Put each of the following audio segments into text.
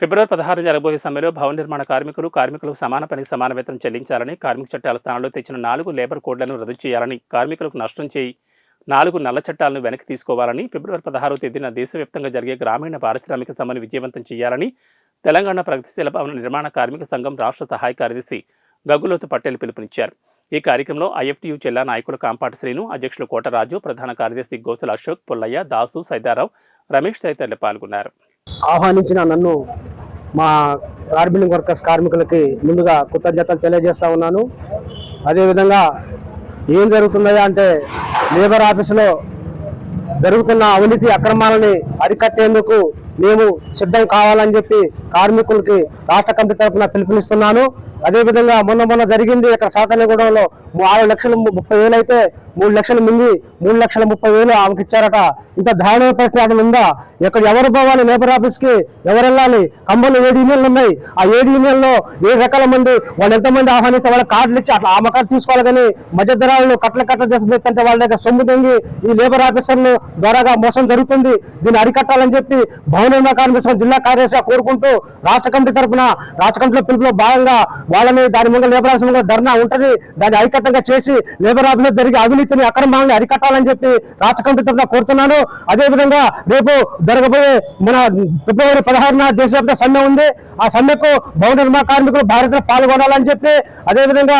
ఫిబ్రవరి పదహారు జరగబోయే సమ్మెలో భవన నిర్మాణ కార్మికులు కార్మికులకు సమాన పని సమాన వేతనం చెల్లించాలని కార్మిక చట్టాల స్థానంలో తెచ్చిన నాలుగు లేబర్ కోడ్లను రద్దు చేయాలని కార్మికులకు నష్టం చేయి నాలుగు నల్ల చట్టాలను వెనక్కి తీసుకోవాలని ఫిబ్రవరి పదహారవ తేదీన దేశవ్యాప్తంగా జరిగే గ్రామీణ పారిశ్రామిక సమ్మెను విజయవంతం చేయాలని తెలంగాణ ప్రగతిశీల భవన నిర్మాణ కార్మిక సంఘం రాష్ట్ర సహాయ కార్యదర్శి గగులోతు పటేల్ పిలుపునిచ్చారు. ఈ కార్యక్రమంలో ఐఎఫ్టీయూ జిల్లా నాయకులు కాంపాటి శ్రీను అధ్యక్షులు కోటరాజు ప్రధాన కార్యదర్శి గోసల అశోక్ పుల్లయ్య దాసు సైదారావు రమేష్ తదితరులు పాల్గొన్నారు. ఆహ్వానించిన నన్ను మా గార్బిలింగ్ వర్కర్స్ కార్మికులకి ముందుగా కృతజ్ఞతలు తెలియజేస్తా ఉన్నాను. అదేవిధంగా ఏం జరుగుతున్నాయా అంటే లేబర్ ఆఫీసులో జరుగుతున్న అవినీతి అక్రమాలని అరికట్టేందుకు మేము సిద్ధం కావాలని చెప్పి కార్మికులకి రాష్ట్ర కమిటీ తరఫున పిలుపునిస్తున్నాను. అదేవిధంగా మొన్న మొన్న జరిగింది ఇక్కడ సాతనగూడెంలో ఆరు లక్షల ముప్పై వేలు అయితే మూడు లక్షల మంది మూడు లక్షల ముప్పై వేలు ఆమెకి ఇచ్చారట. ఇంత దారుణ పరిస్థితి అక్కడ ఉందా? ఇక్కడ ఎవరు పోవాలి? లేబర్ ఆఫీస్కి ఎవరు వెళ్ళాలి కంబలు ఏడు యూనియన్లు ఉన్నాయి. ఆ ఏడు యూనియన్లో ఏడు రకాల మంది వాళ్ళు ఎంతమంది ఆహ్వానిస్తే వాళ్ళ కార్డులు ఇచ్చి అట్లా ఆమె కార్డు తీసుకోవాలి కానీ మధ్యధరాలను కట్ల కట్ల చేసిపోతుంటే వాళ్ళ దగ్గర సొమ్ము తొంగి ఈ లేబర్ ఆఫీసర్లు ద్వారాగా మోసం జరుగుతుంది. దీన్ని అరికట్టాలని చెప్పి భవన నిర్మాణ కార్మిక జిల్లా కార్యదర్శిగా కోరుకుంటూ రాష్ట్ర కమిటీ తరఫున రాష్ట్ర కమిటీలో పిలుపులో భాగంగా వాళ్ళని దాని ముందు లేబర్ ఆఫీస్ ముందు ధర్నా ఉంటది. దాన్ని ఐకట్టంగా చేసి లేబర్ ఆఫీస్ జరిగే అవినీతిని అక్రమాలను అరికట్టాలని చెప్పి రాష్ట్ర కమిటీ తరఫున కోరుతున్నాను. అదే విధంగా రేపు జరగబోయే మన ఫిబ్రవరి పదహారున దేశవ్యాప్త సమ్మె ఉంది. ఆ సమ్మెకు భవన నిర్మాణ కార్మికులు భారత్లో పాల్గొనాలని చెప్పి అదేవిధంగా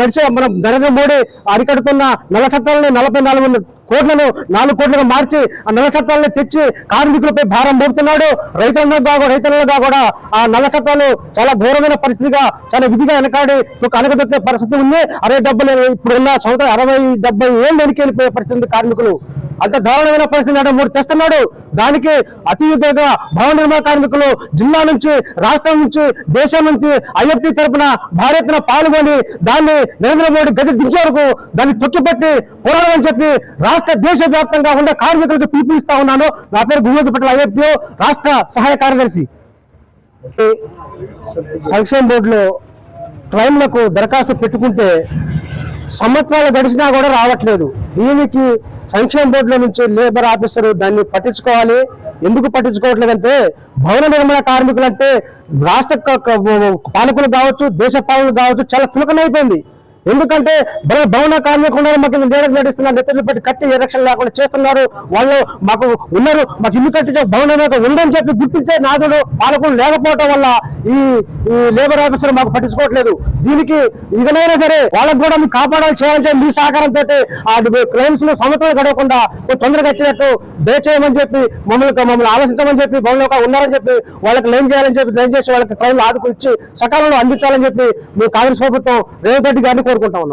నడిచే మన నరేంద్ర మోడీ అరికడుతున్న నల్ల చట్టాలని నలభై నాలుగు కోట్లను నాలుగు కోట్లుగా మార్చి ఆ నల్ల చట్టాలను తెచ్చి కార్మికులపై భారం మోపుతున్నాడు. రైతులందరూ రైతులగా కూడా ఆ నల్ల చట్టాలు చాలా ఘోరమైన పరిస్థితిగా చాలా విధిగా వెనకాడి అనగదొక్కే పరిస్థితి ఉంది. అరవై డెబ్బై ఇప్పుడు ఉన్న సంవత్సరం అరవై డెబ్బై ఏళ్ళు వెనక్కి వెళ్ళిపోయే పరిస్థితి కార్మికులు. అంత దారుణమైన పరిస్థితి నాడు మూడు తెస్తున్నాడు దానికి అతివిధంగా భవన నిర్మాణ కార్మికులు జిల్లా నుంచి రాష్ట్రం నుంచి దేశం నుంచి ఐఎఫ్టీ తరపున భారత్న పాల్గొని దాన్ని నరేంద్ర మోడీ గది దిగే వరకు దాన్ని తొక్కిపెట్టి పోరాడమని చెప్పి రాష్ట్ర దేశ వ్యాప్తంగా ఉండే కార్మికులకు పిలుపునిస్తా ఉన్నాను. నా పేరు గురుమతి పట్ల ఐఎఫ్టీ రాష్ట్ర సహాయ కార్యదర్శి. సంక్షేమ బోర్డులో ట్రైన్లకు దరఖాస్తు పెట్టుకుంటే సంవత్సరాలు గడిచినా కూడా రావట్లేదు. దీనికి సంక్షేమ బోర్డుల నుంచి లేబర్ ఆఫీసర్ దాన్ని పట్టించుకోవాలి. ఎందుకు పట్టించుకోవట్లేదంటే భవన నిర్మాణ కార్మికులు అంటే రాష్ట్ర పాలకులు కావచ్చు దేశ పాలకులు కావచ్చు చాలా చులకనైపోయింది. ఎందుకంటే భవన కార్మికులు మాకు నేరం నడుస్తున్నారు నెత్తలు పెట్టి కట్టి ఎరక్షన్ లేకుండా చేస్తున్నారు. వాళ్ళు మాకు ఉన్నారు మాకు ఇల్లు కట్టించే భవనం మాకు ఉందని చెప్పి గుర్తించే నాదులు పాలకులు లేకపోవడం వల్ల ఈ ఈ లేబర్ ఆఫీసర్ మాకు పట్టించుకోవట్లేదు. దీనికి ఇదనైనా సరే వాళ్ళకు కూడా మీకు కాపాడాలి చేయాలని చెప్పి మీ సహకారంతో ఆ క్లైమ్స్లో సంవత్సరాలు గడవకుండా తొందరగా వచ్చినట్టు దయచేయమని చెప్పి మమ్మల్ని మమ్మల్ని ఆలోచించమని చెప్పి భవనంలో ఉన్నారని చెప్పి వాళ్ళకి లైన్ చేయాలని చెప్పి లైన్ చేసి వాళ్ళకి క్లైమ్లు ఆదుకు ఇచ్చి సకాలంలో అందించాలని చెప్పి మీ కాంగ్రెస్ ప్రభుత్వం రేవంత్ రెడ్డి గారిని కోరుకుంటా ఉన్నాం